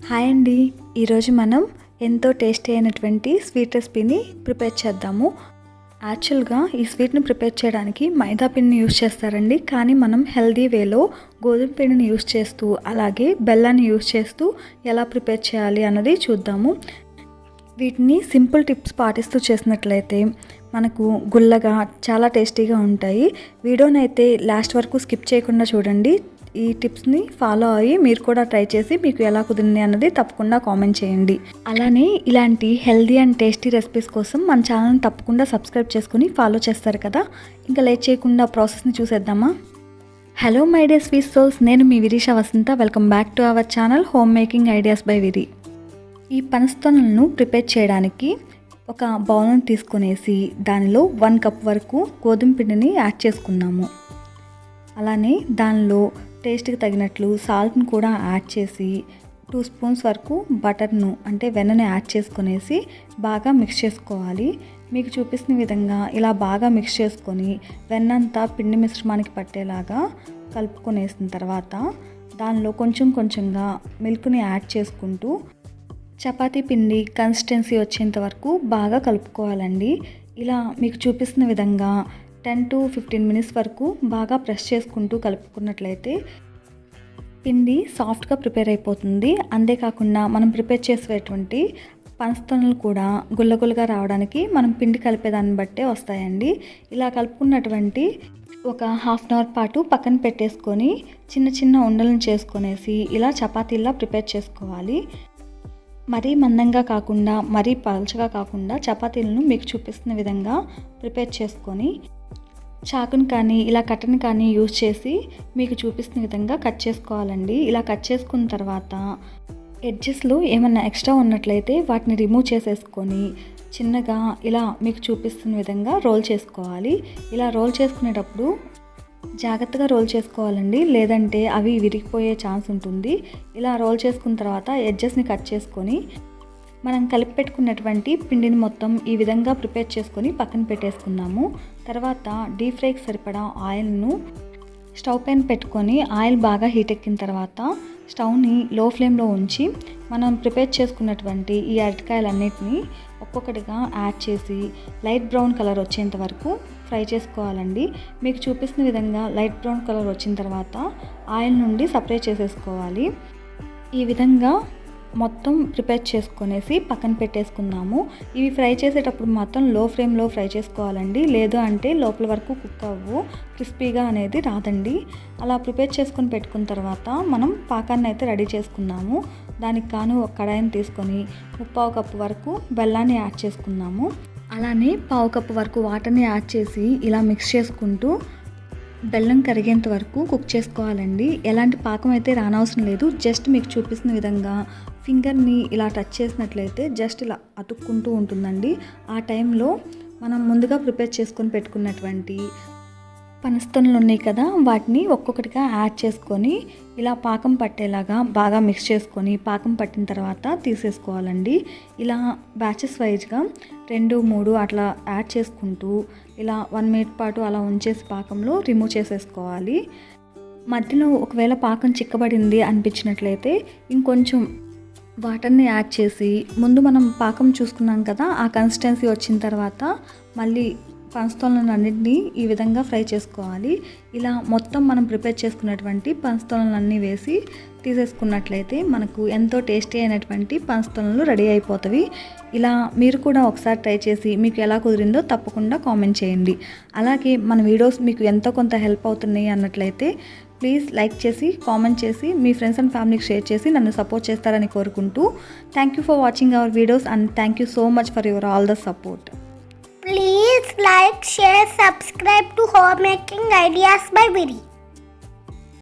Hi అండి. ఈరోజు మనం ఎంతో టేస్టీ అయినటువంటి స్వీట్ రెసిపీని ప్రిపేర్ చేద్దాము. యాక్చువల్గా ఈ స్వీట్ని ప్రిపేర్ చేయడానికి మైదా పిండిని యూస్ చేస్తారండి. కానీ మనం హెల్దీ వేలో గోధుమ పిండిని యూస్ చేస్తూ అలాగే బెల్లాన్ని యూస్ చేస్తూ ఎలా ప్రిపేర్ చేయాలి అన్నది చూద్దాము. వీటిని సింపుల్ టిప్స్ పాటిస్తూ చేసినట్లయితే మనకు గుల్లగా చాలా టేస్టీగా ఉంటాయి. వీడియోని అయితే లాస్ట్ వరకు స్కిప్ చేయకుండా చూడండి. ఈ టిప్స్ని ఫాలో అయ్యి మీరు కూడా ట్రై చేసి మీకు ఎలా కుదిరింది అన్నది తప్పకుండా కామెంట్ చేయండి. అలానే ఇలాంటి హెల్దీ అండ్ టేస్టీ రెసిపీస్ కోసం మన ఛానల్ని తప్పకుండా సబ్స్క్రైబ్ చేసుకుని ఫాలో చేస్తారు కదా. ఇంకా లేట్ చేయకుండా ప్రాసెస్ని చూసేద్దామా? Hello my dear sweet souls నేను మీ Virisha Vasantha. Welcome back to our channel home making ideas by Viri. ఈ పనస్తోనలను ప్రిపేర్ చేయడానికి ఒక బౌల్ని తీసుకునేసి దానిలో వన్ కప్ వరకు గోధుమ పిండిని యాడ్ చేసుకున్నాము. అలానే దానిలో టేస్ట్కి తగినట్లు సాల్ట్ని కూడా యాడ్ చేసి టూ స్పూన్స్ వరకు బటర్ను అంటే వెన్నను యాడ్ చేసుకునేసి బాగా మిక్స్ చేసుకోవాలి. మీకు చూపిస్తున్న విధంగా ఇలా బాగా మిక్స్ చేసుకొని వెన్నంతా పిండి మిశ్రమానికి పట్టేలాగా కలుపుకొనేసిన తర్వాత దానిలో కొంచెం కొంచెంగా మిల్క్ని యాడ్ చేసుకుంటూ చపాతీ పిండి కన్సిస్టెన్సీ వచ్చేంత వరకు బాగా కలుపుకోవాలండి. ఇలా మీకు చూపిస్తున్న విధంగా టెన్ టు ఫిఫ్టీన్ మినిట్స్ వరకు బాగా ప్రెస్ చేసుకుంటూ కలుపుకున్నట్లయితే పిండి సాఫ్ట్గా ప్రిపేర్ అయిపోతుంది. అంతేకాకుండా మనం ప్రిపేర్ చేసేటువంటి పనస్తనలు కూడా గుల్లగుల్లగా రావడానికి మనం పిండి కలిపేదాన్ని బట్టే వస్తాయండి. ఇలా కలుపుకున్నటువంటి ఒక హాఫ్ అన్ అవర్ పాటు పక్కన పెట్టేసుకొని చిన్న చిన్న ఉండలను చేసుకొనేసి ఇలా చపాతీలా ప్రిపేర్ చేసుకోవాలి. మరీ మందంగా కాకుండా మరీ పలచగా కాకుండా చపాతీలను మీకు చూపిస్తున్న విధంగా ప్రిపేర్ చేసుకొని చాకుని కానీ ఇలా కట్టను కానీ యూజ్ చేసి మీకు చూపిస్తున్న విధంగా కట్ చేసుకోవాలండి. ఇలా కట్ చేసుకున్న తర్వాత ఎడ్జెస్లో ఏమైనా ఎక్స్ట్రా ఉన్నట్లయితే వాటిని రిమూవ్ చేసేసుకొని చిన్నగా ఇలా మీకు చూపిస్తున్న విధంగా రోల్ చేసుకోవాలి. ఇలా రోల్ చేసుకునేటప్పుడు జాగ్రత్తగా రోల్ చేసుకోవాలండి. లేదంటే అవి విరిగిపోయే ఛాన్స్ ఉంటుంది. ఇలా రోల్ చేసుకున్న తర్వాత ఎడ్జెస్ని కట్ చేసుకొని మనం కలిపి పెట్టుకున్నటువంటి పిండిని మొత్తం ఈ విధంగా ప్రిపేర్ చేసుకొని పక్కన పెట్టేసుకున్నాము తర్వాత డీప్ ఫ్రైకి సరిపడా ఆయిల్ను స్టవ్ పైన పెట్టుకొని ఆయిల్ బాగా హీట్ ఎక్కిన తర్వాత స్టవ్ని లో ఫ్లేమ్లో ఉంచి మనం ప్రిపేర్ చేసుకున్నటువంటి ఈ అరటికాయలన్నిటిని ఒక్కొక్కటిగా యాడ్ చేసి లైట్ బ్రౌన్ కలర్ వచ్చేంత వరకు ఫ్రై చేసుకోవాలండి. మీకు చూపిస్తున్న విధంగా లైట్ బ్రౌన్ కలర్ వచ్చిన తర్వాత ఆయిల్ నుండి సపరేట్ చేసేసుకోవాలి. ఈ విధంగా మొత్తం ప్రిపేర్ చేసుకునేసి పక్కన పెట్టేసుకుందాము. ఇవి ఫ్రై చేసేటప్పుడు మాత్రం లో ఫ్లేమ్లో ఫ్రై చేసుకోవాలండి. లేదు అంటే లోపల వరకు కుక్ అవ్వు క్రిస్పీగా అనేది రాదండి. అలా ప్రిపేర్ చేసుకొని పెట్టుకున్న తర్వాత మనం పాకాన్ని అయితే రెడీ చేసుకున్నాము దానికి కాను ఒక కడాయిని తీసుకొని ముప్పావు కప్పు వరకు బెల్లాన్ని యాడ్ చేసుకున్నాము అలానే పావు కప్పు వరకు వాటర్ని యాడ్ చేసి ఇలా మిక్స్ చేసుకుంటూ బెల్లం కరిగేంత వరకు కుక్ చేసుకోవాలండి. ఎలాంటి పాకం అయితే రానవసరం లేదు. జస్ట్ మీకు చూపిస్తున్న విధంగా ఫింగర్ని ఇలా టచ్ చేసినట్లయితే జస్ట్ ఇలా అతుక్కుంటూ ఉంటుందండి. ఆ టైంలో మనం ముందుగా ప్రిపేర్ చేసుకొని పెట్టుకున్నటువంటి పనస్తనులు ఉన్నాయి కదా వాటిని ఒక్కొక్కటిగా యాడ్ చేసుకొని ఇలా పాకం పట్టేలాగా బాగా మిక్స్ చేసుకొని పాకం పట్టిన తర్వాత తీసేసుకోవాలండి. ఇలా బ్యాచెస్ వైజ్గా రెండు మూడు అట్లా యాడ్ చేసుకుంటూ ఇలా వన్ మినిట్ పాటు అలా ఉంచేసి పాకంలో రిమూవ్ చేసేసుకోవాలి. మధ్యలో ఒకవేళ పాకం చిక్కబడింది అనిపించినట్లయితే ఇంకొంచెం వాటర్ని యాడ్ చేసి ముందు మనం పాకం చూసుకున్నాం కదా ఆ కన్సిస్టెన్సీ వచ్చిన తర్వాత మళ్ళీ పంచతోలను అన్నింటినీ ఈ విధంగా ఫ్రై చేసుకోవాలి. ఇలా మొత్తం మనం ప్రిపేర్ చేసుకున్నటువంటి పంచతోలన్నీ వేసి తీసేసుకున్నట్లయితే మనకు ఎంతో టేస్టీ అయినటువంటి పంచతోలలు రెడీ అయిపోతాయి ఇలా మీరు కూడా ఒకసారి ట్రై చేసి మీకు ఎలా కుదిరిందో తప్పకుండా కామెంట్ చేయండి. అలాగే మన వీడియోస్ మీకు ఎంతో కొంత హెల్ప్ అవుతున్నాయి అన్నట్లయితే ప్లీజ్ లైక్ చేసి కామెంట్ చేసి మీ ఫ్రెండ్స్ అండ్ ఫ్యామిలీకి షేర్ చేసి నన్ను సపోర్ట్ చేస్తారని కోరుకుంటూ thank you for watching our videos and thank you so much for your all the support. Please like, share, subscribe to Homemaking Ideas by Viri.